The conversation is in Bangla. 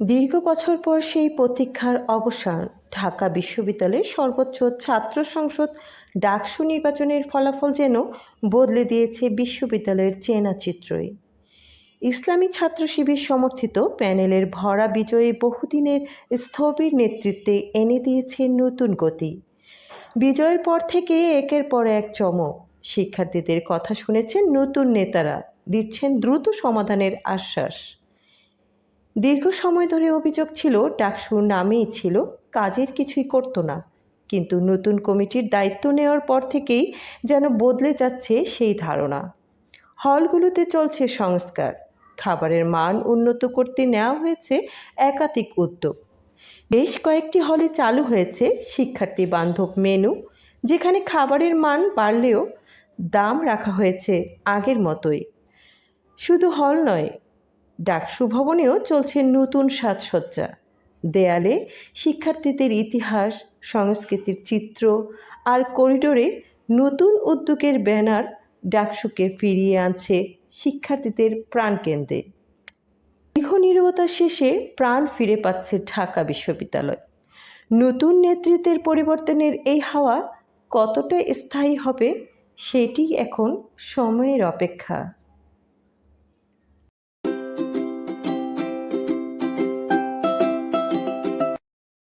দীর্ঘ বছর পর সেই প্রতীক্ষার অবসান ঢাকা বিশ্ববিদ্যালয়ের সর্বোচ্চ ছাত্র সংসদ ডাকসু নির্বাচনের ফলাফল যেন বদলে দিয়েছে বিশ্ববিদ্যালয়ের চেনা চিত্রই। ইসলামী ছাত্র শিবির সমর্থিত প্যানেলের ভরা বিজয়ী বহুদিনের স্থবির নেতৃত্বে এনে দিয়েছে নতুন গতি। বিজয়ের পর থেকে একের পর এক চমক। শিক্ষার্থীদের কথা শুনেছেন নতুন নেতারা, দিচ্ছেন দ্রুত সমাধানের আশ্বাস। দীর্ঘ সময় ধরে অভিযোগ ছিল ডাকসুর নামেই ছিল, কাজের কিছুই করতো না। কিন্তু নতুন কমিটির দায়িত্ব নেওয়ার পর থেকেই যেন বদলে যাচ্ছে সেই ধারণা। হলগুলোতে চলছে সংস্কার। খাবারের মান উন্নত করতে নেওয়া হয়েছে একাধিক উদ্যোগ। বেশ কয়েকটি হলে চালু হয়েছে শিক্ষার্থী বান্ধব মেনু, যেখানে খাবারের মান বাড়লেও দাম রাখা হয়েছে আগের মতোই। শুধু হল নয় ডাকসু ভবনেও চলছে নতুন সাজসজ্জা। দেয়ালে শিক্ষার্থীদের ইতিহাস, সংস্কৃতির চিত্র আর করিডোরে নতুন উদ্যোগের ব্যানার ডাকসুকে ফিরিয়ে আনছে শিক্ষার্থীদের প্রাণকেন্দ্রে। দীর্ঘ নিরবতা শেষে প্রাণ ফিরে পাচ্ছে ঢাকা বিশ্ববিদ্যালয়। নতুন নেতৃত্বের পরিবর্তনের এই হাওয়া কতটা স্থায়ী হবে, সেটি এখন সময়ের অপেক্ষা।